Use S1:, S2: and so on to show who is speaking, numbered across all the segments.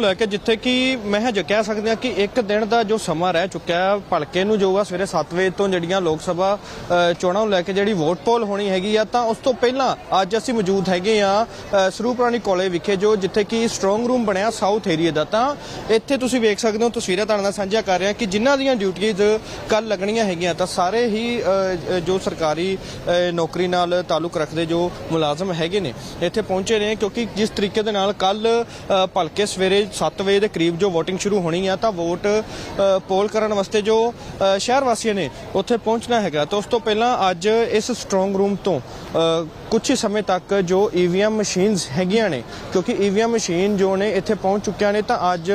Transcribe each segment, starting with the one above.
S1: ਨੂੰ ਲੈ ਕੇ ਜਿੱਥੇ ਕਿ ਮਹਿਜ ਕਹਿ ਸਕਦੇ ਹਾਂ ਕਿ ਇੱਕ ਦਿਨ ਦਾ ਜੋ ਸਮਾਂ ਰਹਿ ਚੁੱਕਿਆ ਹੈ, ਭਲਕੇ ਨੂੰ ਜੋ ਆ ਸਵੇਰੇ 7 ਵਜੇ ਤੋਂ ਜਿਹੜੀਆਂ ਲੋਕ ਸਭਾ ਚੋਣਾਂ ਨੂੰ ਲੈ ਕੇ ਜਿਹੜੀ ਵੋਟ ਪੋਲ ਹੋਣੀ ਹੈਗੀ ਆ, ਤਾਂ ਉਸ ਤੋਂ ਪਹਿਲਾਂ ਅੱਜ ਅਸੀਂ ਮੌਜੂਦ ਹੈਗੇ ਆ ਸਰੂਪਰਾਣੀ ਕਾਲਜ ਵਿਖੇ ਜੋ ਜਿੱਥੇ ਕਿ ਸਟਰੋਂਗ ਰੂਮ ਬਣਿਆ ਸਾਊਥ ਏਰੀਆ ਦਾ, ਤਾਂ ਇੱਥੇ ਤੁਸੀਂ ਵੇਖ ਸਕਦੇ ਹੋ ਤਸਵੀਰਾਂ ਤੁਹਾਡੇ ਨਾਲ ਸਾਂਝਾ ਕਰ ਰਿਹਾ ਕਿ ਜਿਨ੍ਹਾਂ ਦੀਆਂ ਡਿਊਟੀਆਂ ਕੱਲ ਲੱਗਣੀਆਂ ਹੈਗੀਆਂ, ਤਾਂ ਸਾਰੇ ਹੀ ਜੋ ਸਰਕਾਰੀ ਨੌਕਰੀ ਨਾਲ ਤਾਲੁਕ ਰੱਖਦੇ ਜੋ ਮੁਲਾਜ਼ਮ ਹੈਗੇ ਨੇ, ਇੱਥੇ ਪਹੁੰਚੇ ਨੇ ਕਿਉਂਕਿ ਜਿਸ ਤਰੀਕੇ ਦੇ ਨਾਲ ਕੱਲ ਭਲਕੇ ਸਵੇਰੇ 7 ਵਜੇ ਦੇ ਕਰੀਬ ਜੋ VOTING ਸ਼ੁਰੂ ਹੋਣੀ ਆ ਤਾਂ ਵੋਟ ਪੋਲ ਕਰਨ ਵਾਸਤੇ ਜੋ ਸ਼ਹਿਰ ਵਾਸੀਆਂ ਨੇ ਉੱਥੇ ਪਹੁੰਚਣਾ ਹੈਗਾ। ਤਾਂ ਉਸ ਤੋਂ ਪਹਿਲਾਂ ਅੱਜ ਇਸ ਸਟਰੋਂਗ ਰੂਮ ਤੋਂ ਅ, ਕੁਝ ਹੀ ਸਮੇਂ ਤੱਕ ਜੋ ਈਵੀਐਮ ਮਸ਼ੀਨਸ ਹੈਗੀਆਂ ਨੇ ਕਿਉਂਕਿ ਈਵੀਐਮ ਮਸ਼ੀਨ ਜੋ ਨੇ ਇੱਥੇ ਪਹੁੰਚ ਚੁੱਕਿਆ ਨੇ ਤਾਂ ਅੱਜ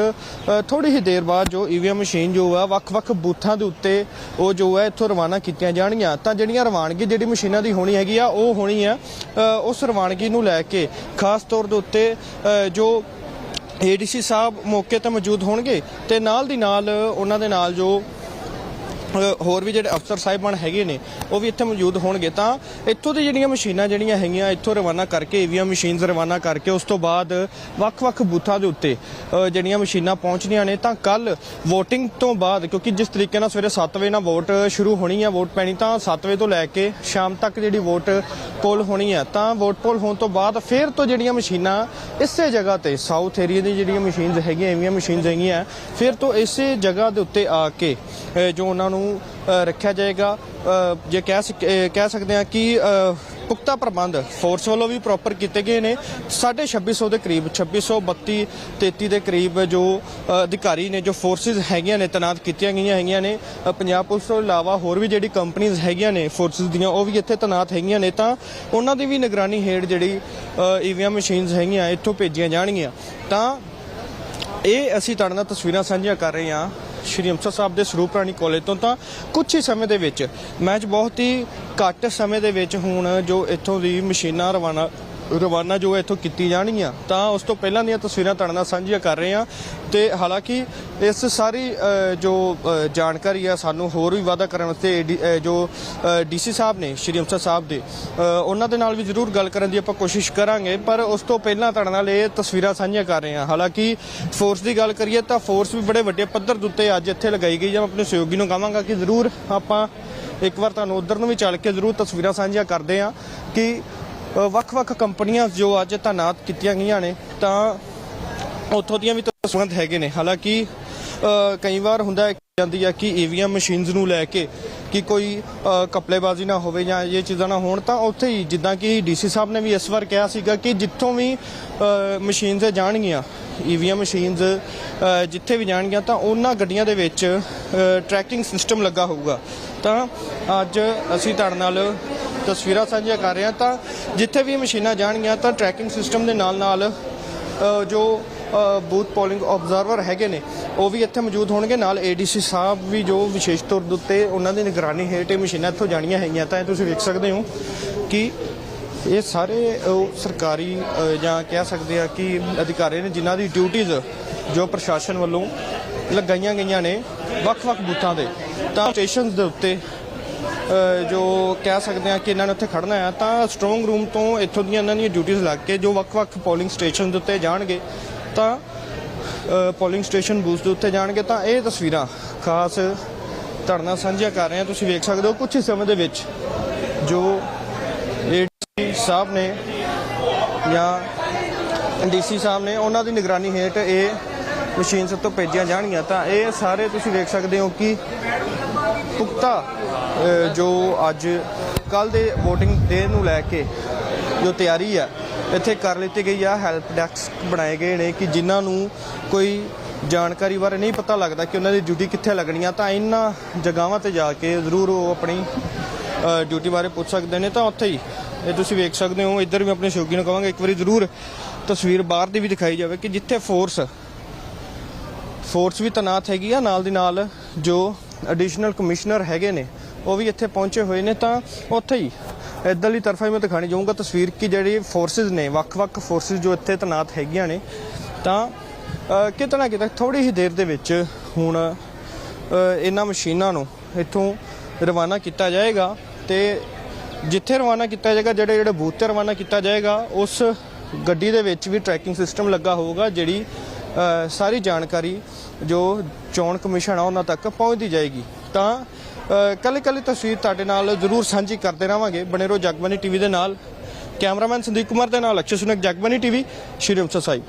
S1: ਥੋੜੀ ਹੀ ਦੇਰ ਬਾਅਦ ਜੋ ਈਵੀਐਮ ਮਸ਼ੀਨ ਜੋ ਆ ਵੱਖ-ਵੱਖ ਬੂਥਾਂ ਦੇ ਉੱਤੇ ਉਹ ਜੋ ਹੈ ਇੱਥੋਂ ਰਵਾਨਾ ਕੀਤੀਆਂ ਜਾਣਗੀਆਂ। ਤਾਂ ਜਿਹੜੀਆਂ ਰਵਾਨਗੀ ਜਿਹੜੀ ਮਸ਼ੀਨਾਂ ਦੀ ਹੋਣੀ ਹੈਗੀ ਆ ਉਹ ਹੋਣੀ ਆ ਉਸ ਰਵਾਨਗੀ ਨੂੰ ਲੈ ਕੇ ਖਾਸ ਤੌਰ ਦੇ ਉੱਤੇ ਜੋ ਏਡੀਸੀ ਸਾਹਿਬ ਮੌਕੇ ਤੇ ਮੌਜੂਦ ਹੋਣਗੇ ਤੇ ਨਾਲ ਦੀ ਨਾਲ ਉਹਨਾਂ ਦੇ ਨਾਲ ਜੋ ਹੋਰ ਵੀ ਜਿਹੜੇ ਅਫਸਰ ਸਾਹਿਬਾਨ ਹੈਗੇ ਨੇ, ਉਹ ਵੀ ਇੱਥੇ ਮੌਜੂਦ ਹੋਣਗੇ। ਤਾਂ ਇੱਥੋਂ ਦੀ ਜਿਹੜੀਆਂ ਮਸ਼ੀਨਾਂ ਜਿਹੜੀਆਂ ਹੈਗੀਆਂ, ਇੱਥੋਂ ਰਵਾਨਾ ਕਰਕੇ ਈਵੀਐਮ ਮਸ਼ੀਨਸ ਰਵਾਨਾ ਕਰਕੇ, ਉਸ ਤੋਂ ਬਾਅਦ ਵੱਖ-ਵੱਖ ਬੂਥਾਂ ਦੇ ਉੱਤੇ ਜਿਹੜੀਆਂ ਮਸ਼ੀਨਾਂ ਪਹੁੰਚਣੀਆਂ ਨੇ, ਤਾਂ ਕੱਲ VOTING ਤੋਂ ਬਾਅਦ, ਕਿਉਂਕਿ ਜਿਸ ਤਰੀਕੇ ਨਾਲ ਸਵੇਰੇ 7 ਵਜੇ ਨਾਲ ਵੋਟ ਸ਼ੁਰੂ ਹੋਣੀ ਹੈ ਵੋਟ ਪੈਣੀ, ਤਾਂ 7 ਵਜੇ ਤੋਂ ਲੈ ਕੇ ਸ਼ਾਮ ਤੱਕ ਜਿਹੜੀ ਵੋਟ ਪੋਲ ਹੋਣੀ ਹੈ ਤਾਂ ਵੋਟ ਪੋਲ ਹੋਣ ਤੋਂ ਬਾਅਦ ਫਿਰ ਤੋਂ ਜਿਹੜੀਆਂ ਮਸ਼ੀਨਾਂ ਇਸੇ ਜਗ੍ਹਾ ਤੇ, ਸਾਊਥ ਏਰੀਆ ਦੀ ਜਿਹੜੀਆਂ ਮਸ਼ੀਨਸ ਹੈਗੀਆਂ ਈਵੀਐਮ ਮਸ਼ੀਨਸ ਹੈਗੀਆਂ, ਫਿਰ ਤੋਂ ਇਸੇ ਜਗ੍ਹਾ ਦੇ ਉੱਤੇ ਆ ਕੇ ਜੋ ਉਹਨਾਂ ਨੂੰ ਰੱਖਿਆ ਜਾਏਗਾ। ਜੇ ਕਹਿ ਸਕ- ਕਹਿ ਸਕਦੇ ਹਾਂ ਕਿ ਪੁਖਤਾ ਪ੍ਰਬੰਧ ਫੋਰਸ ਵੱਲੋਂ ਵੀ ਪ੍ਰੋਪਰ ਕੀਤੇ ਗਏ ਨੇ। 2650 ਦੇ ਕਰੀਬ 2632 33 ਦੇ ਕਰੀਬ ਜੋ ਅਧਿਕਾਰੀ ਨੇ, ਜੋ ਫੋਰਸਿਸ ਹੈਗੀਆਂ ਨੇ, ਤੈਨਾਤ ਕੀਤੀਆਂ ਗਈਆਂ ਹੈਗੀਆਂ ਨੇ। ਪੰਜਾਬ ਪੁਲਿਸ ਤੋਂ ਇਲਾਵਾ ਹੋਰ ਵੀ ਜਿਹੜੀ ਕੰਪਨੀਆਂ ਹੈਗੀਆਂ ਨੇ ਫੋਰਸਿਸ ਦੀਆਂ, ਉਹ ਵੀ ਇੱਥੇ ਤੈਨਾਤ ਹੈਗੀਆਂ ਨੇ। ਤਾਂ ਉਹਨਾਂ ਦੀ ਵੀ ਨਿਗਰਾਨੀ ਹੇਠ ਜਿਹੜੀ ਈਵੀਐਮ ਮਸ਼ੀਨਸ ਹੈਗੀਆਂ, ਇੱਥੋਂ ਭੇਜੀਆਂ ਜਾਣਗੀਆਂ। ਤਾਂ ਇਹ ਅਸੀਂ ਤੁਹਾਡੇ ਨਾਲ ਤਸਵੀਰਾਂ ਸਾਂਝੀਆਂ ਕਰ ਰਹੇ ਹਾਂ। ਸ਼੍ਰੀ ਅੰਮ੍ਰਿਤਸਰ ਸਾਹਿਬ ਦੇ ਸਰੂਪ ਰਾਣੀ ਕਾਲਜ ਤੋਂ ਤਾਂ ਕੁਝ ਹੀ ਸਮੇਂ ਦੇ ਵਿੱਚ, ਮੈਚ ਬਹੁਤ ਹੀ ਘੱਟ ਸਮੇਂ ਦੇ ਵਿੱਚ ਹੁਣ ਜੋ ਇੱਥੋਂ ਦੀ ਮਸ਼ੀਨਾਂ ਰਵਾਨਾ ਰਵਾਨਾ ਜੋ ਇੱਥੋਂ ਕੀਤੀ ਜਾਣਗੀਆਂ ਤਾਂ ਉਸ ਤੋਂ ਪਹਿਲਾਂ ਦੀਆਂ ਤਸਵੀਰਾਂ ਤੁਹਾਡੇ ਨਾਲ ਸਾਂਝੀਆਂ ਕਰ ਰਹੇ ਹਾਂ। ਤੇ ਹਾਲਾਂਕਿ ਇਸ ਸਾਰੀ ਜੋ ਜਾਣਕਾਰੀ ਆ ਸਾਨੂੰ ਹੋਰ ਵੀ ਵਾਅਦਾ ਕਰਨ ਵਾਸਤੇ AD, ਅ, ਜੋ ਡੀਸੀ ਸਾਹਿਬ ਨੇ ਸ਼੍ਰੀ ਅੰਮ੍ਰਿਤਸਰ ਸਾਹਿਬ ਦੇ ਉਹਨਾਂ ਦੇ ਨਾਲ ਵੀ ਜ਼ਰੂਰ ਗੱਲ ਕਰਨ ਦੀ ਆਪਾਂ ਕੋਸ਼ਿਸ਼ ਕਰਾਂਗੇ ਪਰ ਉਸ ਤੋਂ ਪਹਿਲਾਂ ਤੁਹਾਡੇ ਨਾਲ ਇਹ ਤਸਵੀਰਾਂ ਸਾਂਝੀਆਂ ਕਰ ਰਹੇ ਹਾਂ। ਹਾਲਾਂਕਿ ਫੋਰਸ ਦੀ ਗੱਲ ਕਰੀਏ ਤਾਂ ਫੋਰਸ ਵੀ ਬੜੇ ਵੱਡੇ ਪੱਧਰ ਦੇ ਉੱਤੇ ਅੱਜ ਇੱਥੇ ਲਗਾਈ ਗਈ ਹੈ ਮੈਂ ਆਪਣੇ ਸਹਿਯੋਗੀ ਨੂੰ ਕਹਾਂਗਾ ਕਿ ਜ਼ਰੂਰ ਆਪਾਂ ਇੱਕ ਵਾਰ ਤੁਹਾਨੂੰ ਉਧਰ ਨੂੰ ਵੀ ਚੱਲ ਕੇ ਜ਼ਰੂਰ ਤਸਵੀਰਾਂ ਸਾਂਝੀਆਂ ਕਰਦੇ ਹਾਂ ਕਿ ਵੱਖ-ਵੱਖ ਕੰਪਨੀਆਂ ਜੋ ਅੱਜ ਤਾਇਨਾਤ ਕੀਤੀਆਂ ਗਈਆਂ ਨੇ ਤਾਂ ਉੱਥੋਂ ਦੀਆਂ ਵੀ ਤਸਵੀਰਾਂ ਹੈਗੇ ਨੇ। ਹਾਲਾਂਕਿ ਕਈ ਵਾਰ ਹੁੰਦਾ ਹੈ ਕਿ ਜਾਂਦੀ ਹੈ ਕਿ ਈਵੀਐਮ ਮਸ਼ੀਨਸ ਨੂੰ ਲੈ ਕੇ ਕਿ ਕੋਈ ਅ, ਕਪਲੇਬਾਜ਼ੀ ਨਾ ਹੋਵੇ ਜਾਂ ਇਹ ਚੀਜ਼ਾਂ ਨਾ ਹੋਣ ਤਾਂ ਉੱਥੇ ਹੀ ਜਿੱਦਾਂ ਕਿ ਡੀਸੀ ਸਾਹਿਬ ਨੇ ਵੀ ਇਸ ਵਾਰ ਕਿਹਾ ਸੀਗਾ ਕਿ ਜਿੱਥੋਂ ਵੀ ਮਸ਼ੀਨਸ ਜਾਣਗੀਆਂ ਈਵੀਐਮ ਮਸ਼ੀਨਸ ਜਿੱਥੇ ਵੀ ਜਾਣਗੀਆਂ ਤਾਂ ਉਹਨਾਂ ਗੱਡੀਆਂ ਦੇ ਵਿੱਚ ਟਰੈਕਿੰਗ ਸਿਸਟਮ ਲੱਗਾ ਹੋਊਗਾ। ਤਾਂ ਅੱਜ ਅਸੀਂ ਤੁਹਾਡੇ ਨਾਲ ਤਸਵੀਰਾਂ ਸਾਂਝੀਆਂ ਕਰ ਰਿਹਾ ਤਾਂ ਜਿੱਥੇ ਵੀ ਮਸ਼ੀਨਾਂ ਜਾਣਗੀਆਂ ਤਾਂ ਟਰੈਕਿੰਗ ਸਿਸਟਮ ਦੇ ਨਾਲ ਨਾਲ ਜੋ ਬੂਥ ਪੋਲਿੰਗ ਆਬਜ਼ਰਵਰ ਹੈਗੇ ਨੇ, ਉਹ ਵੀ ਇੱਥੇ ਮੌਜੂਦ ਹੋਣਗੇ। ਨਾਲ ਏਡੀਸੀ ਸਾਹਿਬ ਵੀ ਜੋ ਵਿਸ਼ੇਸ਼ ਤੌਰ ਦੇ ਉੱਤੇ ਉਹਨਾਂ ਦੀ ਨਿਗਰਾਨੀ ਹੇਠ ਇਹ ਮਸ਼ੀਨਾਂ ਇੱਥੋਂ ਜਾਣੀਆਂ ਹੈਗੀਆਂ ਤਾਂ ਇਹ ਤੁਸੀਂ ਵੇਖ ਸਕਦੇ ਹੋ ਕਿ ਇਹ ਸਾਰੇ ਸਰਕਾਰੀ ਜਾਂ ਕਹਿ ਸਕਦੇ ਆ ਕਿ ਅਧਿਕਾਰੀ ਨੇ ਜਿਨ੍ਹਾਂ ਦੀ ਡਿਊਟੀਆਂ ਜੋ ਪ੍ਰਸ਼ਾਸਨ ਵੱਲੋਂ ਲਗਾਈਆਂ ਗਈਆਂ ਨੇ ਵੱਖ-ਵੱਖ ਬੂਥਾਂ ਦੇ ਤਾਂ ਸਟੇਸ਼ਨਸ ਦੇ ਉੱਤੇ ਜੋ ਕਹਿ ਸਕਦੇ ਆ ਕਿ ਇਹਨਾਂ ਨੇ ਉੱਥੇ ਖੜਨਾ ਆ ਤਾਂ ਸਟਰੋਂਗ ਰੂਮ ਤੋਂ ਇੱਥੋਂ ਦੀਆਂ ਇਹਨਾਂ ਦੀਆਂ ਡਿਊਟੀਆਂ ਲੱਗ ਕੇ ਜੋ ਵੱਖ-ਵੱਖ ਪੋਲਿੰਗ ਸਟੇਸ਼ਨ ਦੇ ਉੱਤੇ ਜਾਣਗੇ, ਤਾਂ ਪੋਲਿੰਗ ਸਟੇਸ਼ਨ ਬੂਥ ਦੇ ਉੱਤੇ ਜਾਣਗੇ, ਤਾਂ ਇਹ ਤਸਵੀਰਾਂ ਖਾਸ ਧਰਨਾ ਸਾਂਝੀਆਂ ਕਰ ਰਹੇ ਆ ਤੁਸੀਂ ਵੇਖ ਸਕਦੇ ਹੋ ਕੁਝ ਹੀ ਸਮੇਂ ਦੇ ਵਿੱਚ ਜੋ ਏਡੀਸੀ ਸਾਹਿਬ ਨੇ ਜਾਂ ਡੀਸੀ ਸਾਹਿਬ ਨੇ ਉਹਨਾਂ ਦੀ ਨਿਗਰਾਨੀ ਹੇਠ ਇਹ ਮਸ਼ੀਨ ਸਭ ਤੋਂ ਭੇਜੀਆਂ ਜਾਣਗੀਆਂ। ਤਾਂ ਇਹ ਸਾਰੇ ਤੁਸੀਂ ਵੇਖ ਸਕਦੇ ਹੋ ਕਿ ਪੁਖਤਾ ਜੋ ਅੱਜ ਕੱਲ ਦੇ VOTING ਡੇ ਨੂੰ ਲੈ ਕੇ ਜੋ ਤਿਆਰੀ ਆ, ਇੱਥੇ ਕਰ ਲਿੱਤੀ ਗਈ ਆ ਹੈਲਪ ਡੈਸਕ ਬਣਾਏ ਗਏ ਨੇ ਕਿ ਜਿਨ੍ਹਾਂ ਨੂੰ ਕੋਈ ਜਾਣਕਾਰੀ ਬਾਰੇ ਨਹੀਂ ਪਤਾ ਲੱਗਦਾ ਕਿ ਉਹਨਾਂ ਦੀ ਡਿਊਟੀ ਕਿੱਥੇ ਲੱਗਣੀ ਆ, ਤਾਂ ਇਹਨਾਂ ਜਗ੍ਹਾਵਾਂ ਤੇ ਜਾ ਕੇ ਜ਼ਰੂਰ ਉਹ ਆਪਣੀ ਡਿਊਟੀ ਬਾਰੇ ਪੁੱਛ ਸਕਦੇ ਨੇ, ਤਾਂ ਉੱਥੇ ਹੀ, ਇਹ ਤੁਸੀਂ ਵੇਖ ਸਕਦੇ ਹੋ, ਇੱਧਰ ਵੀ ਆਪਣੇ ਸ਼ੌਕੀ ਨੂੰ ਕਹਾਂਗੇ ਇੱਕ ਵਾਰੀ ਜ਼ਰੂਰ ਤਸਵੀਰ ਬਾਹਰ ਦੀ ਵੀ ਦਿਖਾਈ ਜਾਵੇ ਕਿ ਜਿੱਥੇ ਫੋਰਸ ਫੋਰਸ ਵੀ ਤਨਾਤ ਹੈਗੀ ਆ, ਨਾਲ ਦੀ ਨਾਲ ਜੋ ਐਡੀਸ਼ਨਲ ਕਮਿਸ਼ਨਰ ਹੈਗੇ ਨੇ ਉਹ ਵੀ ਇੱਥੇ ਪਹੁੰਚੇ ਹੋਏ ਨੇ ਤਾਂ ਉੱਥੇ ਹੀ ਇੱਧਰਲੀ ਤਰਫਾ ਹੀ ਮੈਂ ਦਿਖਾਣੀ ਚਾਹੂੰਗਾ ਤਸਵੀਰ ਕਿ ਜਿਹੜੀ ਫੋਰਸਿਸ ਨੇ ਵੱਖ-ਵੱਖ ਫੋਰਸਿਸ ਜੋ ਇੱਥੇ ਤਨਾਤ ਹੈਗੀਆਂ ਨੇ ਤਾਂ ਅ, ਕਿਤੇ ਨਾ ਕਿਤੇ ਥੋੜੀ ਹੀ ਦੇਰ ਦੇ ਵਿੱਚ ਹੁਣ ਇਹਨਾਂ ਮਸ਼ੀਨਾਂ ਨੂੰ ਇੱਥੋਂ ਰਵਾਨਾ ਕੀਤਾ ਜਾਏਗਾ ਤੇ ਜਿੱਥੇ ਰਵਾਨਾ ਕੀਤਾ ਜਾਏਗਾ ਜਿਹੜੇ ਜਿਹੜੇ ਬੂਥ ਤੇ ਰਵਾਨਾ ਕੀਤਾ ਜਾਏਗਾ ਉਸ ਗੱਡੀ ਦੇ ਵਿੱਚ ਵੀ ਟਰੈਕਿੰਗ ਸਿਸਟਮ ਲੱਗਾ ਹੋਊਗਾ ਜਿਹੜੀ ਸਾਰੀ ਜਾਣਕਾਰੀ ਜੋ ਚੋਣ ਕਮਿਸ਼ਨ ਆ ਉਹਨਾਂ ਤੱਕ ਪਹੁੰਚਦੀ ਜਾਏਗੀ। ਤਾਂ ਕੱਲੀ ਕੱਲੀ ਤਸਵੀਰ ਤੁਹਾਡੇ ਨਾਲ ਜ਼ਰੂਰ ਸਾਂਝੀ ਕਰਦੇ ਰਹਾਂਗੇ। ਬਣੇ ਰਹੋ ਜਗਬਾਨੀ ਟੀਵੀ ਦੇ ਨਾਲ। ਕੈਮਰਾਮੈਨ ਸੰਦੀਪ ਕੁਮਾਰ ਦੇ ਨਾਲ ਅਕਸ਼ੇ ਸੁਨਕ ਜਗਬਾਨੀ ਟੀਵੀ, ਸ਼੍ਰੀ ਅੰਮ੍ਰਿਤਸਰ ਸਾਹਿਬ।